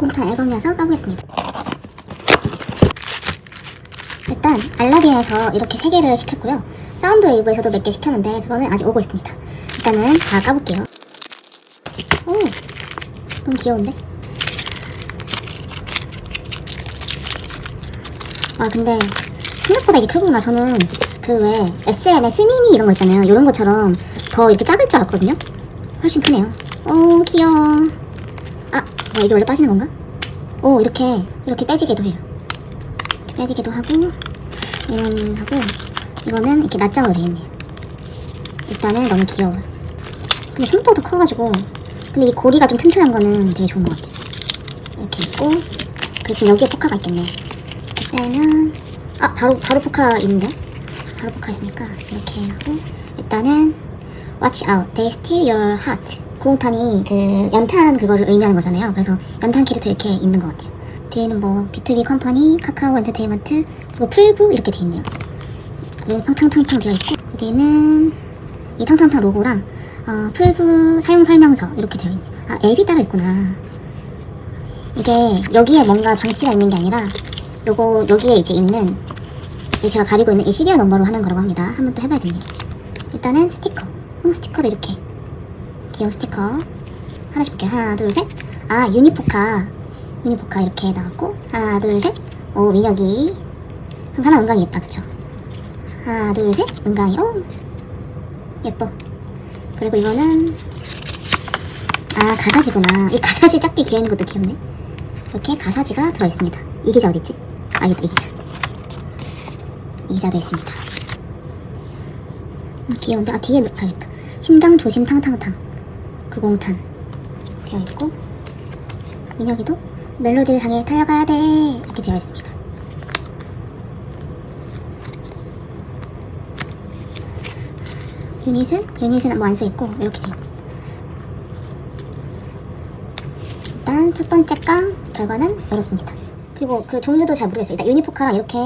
구공탄 앨범이어서 까보겠습니다. 일단 알라딘에서 이렇게 세 개를 시켰고요. 사운드 웨이브에서도 몇 개 시켰는데 그거는 아직 오고 있습니다. 일단은 다 까볼게요. 오, 너무 귀여운데? 아 근데 생각보다 이게 크구나. 저는 그 왜 SM의 스미니 이런 거 있잖아요. 이런 것처럼 더 이렇게 작을 줄 알았거든요. 훨씬 크네요. 오 귀여워. 아, 뭐 이게 원래 빠지는 건가? 오 이렇게 이렇게 빼지기도 해요. 이렇게 빼지기도 하고 이건 하고 이거는 이렇게 낱장으로 되어 있네요. 일단은 너무 귀여워요. 근데 생각보다 커가지고 근데 이 고리가 좀 튼튼한 거는 되게 좋은 것 같아요. 이렇게 있고 그리고 여기에 포카가 있겠네. 이렇게 아 바로 바로 포카 있는데 바로 포카 있으니까 이렇게 하고 일단은 Watch out, they steal your heart. 구공탄이 그 연탄 그거를 의미하는 거잖아요. 그래서 연탄 캐릭터 이렇게 있는 것 같아요. 뒤에는 뭐 B2B 컴퍼니, 카카오 엔터테인먼트, 그리고 풀브 이렇게 돼 있네요. 탕탕탕탕 되어 있고 여기는 이 탕탕탕 로고랑 어, 풀브 사용 설명서 이렇게 되어 있네. 아 앱이 따로 있구나. 이게 여기에 뭔가 장치가 있는 게 아니라 요거 여기에 이제 있는 이 제가 가리고 있는 이 시리얼 넘버로 하는 거라고 합니다. 한번 또 해봐야겠네요. 일단은 스티커. 어, 스티커도 이렇게 귀여운 스티커. 하나, 둘, 셋. 아, 유니포카. 유니포카 이렇게 나왔고 하나, 둘, 셋. 오, 민혁이. 그럼 하나 은강이 있다, 그쵸? 하나, 둘, 셋. 은강이. 오, 예뻐. 그리고 이거는 아, 가사지구나. 이 가사지 작게 기어 있는 것도 귀엽네. 이렇게 가사지가 들어있습니다. 이 기자 어딨지? 아, 여기 있다, 이 기자. 이 기자도 있습니다. 음, 귀여운데? 아, 뒤에 봐야겠다. 심장 조심 탕탕탕. 구공탄. 되어 있고, 민혁이도 멜로디를 향해 달려가야 돼. 이렇게 되어 있습니다. 유닛은? 유닛은 뭐 안 써 있고, 이렇게 되어 있고. 일단 첫 번째 깡 결과는 이렇습니다. 그리고 그 종류도 잘 모르겠어요. 일단 유니포카랑 이렇게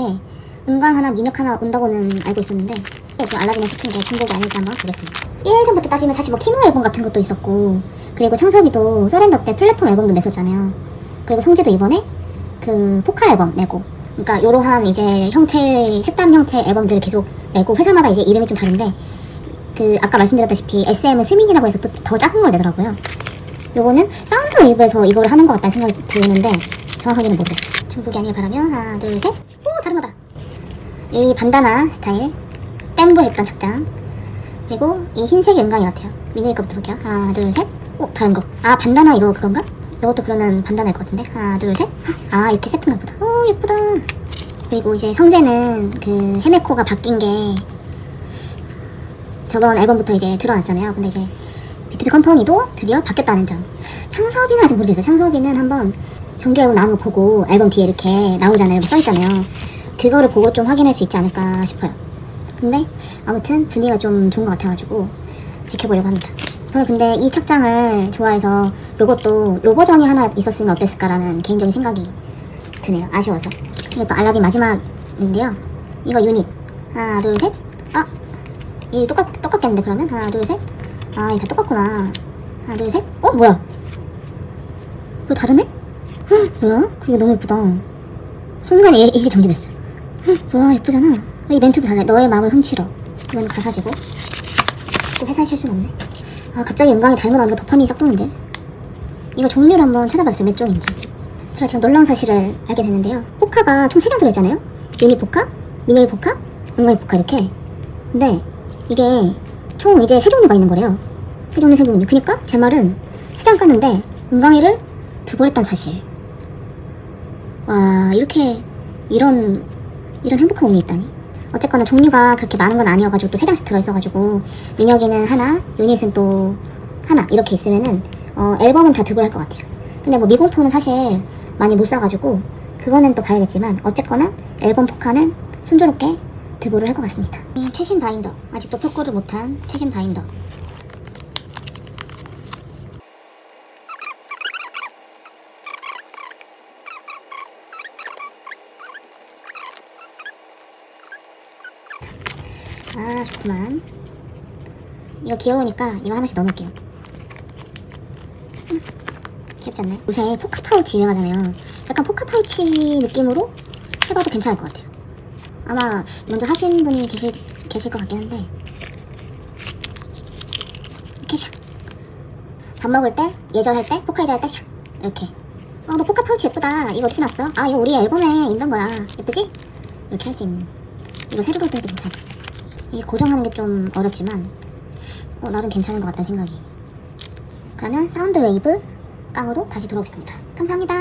은광 하나, 민혁 하나 온다고는 알고 있었는데 저 알라딘에 시킨 게 중복이 아닐지 한번 보겠습니다. 1일 전부터 따지면 사실 뭐 키노 앨범 같은 것도 있었고 그리고 창섭이도 서렌더 때 플랫폼 앨범도 냈었잖아요. 그리고 성재도 이번에 그 포카 앨범 내고 그러니까 이러한 이제 형태 색담 형태 앨범들을 계속 내고 회사마다 이제 이름이 좀 다른데 그 아까 말씀드렸다시피 SM은 스민이라고 해서 또 더 작은 걸 내더라고요. 요거는 사운드 웨이브에서 이걸 하는 것 같다는 생각이 드는데 정확하게는 모르겠어요. 중복이 아니길 바라면 하나 둘 셋. 오 다른 거다. 이 반다나 스타일 댐브 했던 착장 그리고 이 흰색 은광이 같아요. 미니 거부터 볼게요. 하나 둘 셋. 오 다른 거. 아 반다나 이거 그건가? 이것도 그러면 반다나일 것 같은데 하나 둘 셋. 아 이렇게 세트인가 보다. 오 예쁘다. 그리고 이제 성재는 그 헤메코가 바뀐 게 저번 앨범부터 이제 드러났잖아요. 근데 이제 B2B 컴퍼니도 드디어 바뀌었다는 점. 창섭이는 아직 모르겠어요. 창섭이는 한번 정규 앨범 나온 거 보고 앨범 뒤에 이렇게 나오잖아요. 써있잖아요. 그거를 보고 좀 확인할 수 있지 않을까 싶어요. 근데 아무튼 분위기가 좀 좋은 것 같아가지고 지켜보려고 합니다. 저는 근데 이 착장을 좋아해서 요것도 요 버전이 하나 있었으면 어땠을까라는 개인적인 생각이 드네요. 아쉬워서. 이것도 알라딘 마지막인데요. 이거 유닛. 하나, 둘, 셋. 아! 이 똑같, 똑같겠는데 그러면? 하나, 둘, 셋. 아, 이게 다 똑같구나. 하나, 둘, 셋. 어, 뭐야? 이거 다르네? 헉, 뭐야? 그게 너무 예쁘다. 순간 일, 일시 정지됐어. 헉, 뭐야, 예쁘잖아. 이 멘트도 달라. 너의 마음을 훔치러. 이건 가사지고. 또 회사에 실수는 없네. 아, 갑자기 은광이 닮은 언니가 도파민이 싹 도는데. 이거 종류를 한번 찾아봐야겠어요. 몇 종인지. 제가 지금 놀라운 사실을 알게 됐는데요. 포카가 총 3장 들어있잖아요? 유니 포카, 미니 포카, 은광이 포카 이렇게. 근데 이게 총 이제 세 종류가 있는 거래요. 세 종류, 세 종류. 그니까 제 말은 세 장 깠는데 은광이를 두번 했단 사실. 와 이렇게 이런 이런 행복한 운이 있다니. 어쨌거나 종류가 그렇게 많은 건 아니어가지고 또세 장씩 들어있어가지고 민혁이는 하나, 유닛은 또 하나 이렇게 있으면은 어, 앨범은 다 득을 할 것 같아요. 근데 뭐 미공포는 사실 많이 못 사가지고 그거는 또 봐야겠지만 어쨌거나 앨범 포카는 순조롭게 드보를 할것 같습니다. 이 최신 바인더 아직도 표고를 못한 최신 바인더 아 좋구만 이거 귀여우니까 이거 하나씩 넣어놓을게요 음, 귀엽지 않나요? 요새 포카 파우치 유행하잖아요. 약간 포카 파우치 느낌으로 해봐도 괜찮을 것 같아요. 아마 먼저 하신 분이 계실, 계실 것 같긴 한데 이렇게 샥. 밥 먹을 때, 예절할 때, 포카 예절할 때 샥. 이렇게. 아, 너 포카 파우치 예쁘다. 이거 어디서 났어? 아, 이거 우리 앨범에 있던 거야. 예쁘지? 이렇게 할 수 있는. 이거 세로 볼 때도 괜찮아. 이게 고정하는 게 좀 어렵지만, 어, 나름 괜찮은 것 같다는 생각이. 그러면 사운드 웨이브 깡으로 다시 돌아오겠습니다. 감사합니다.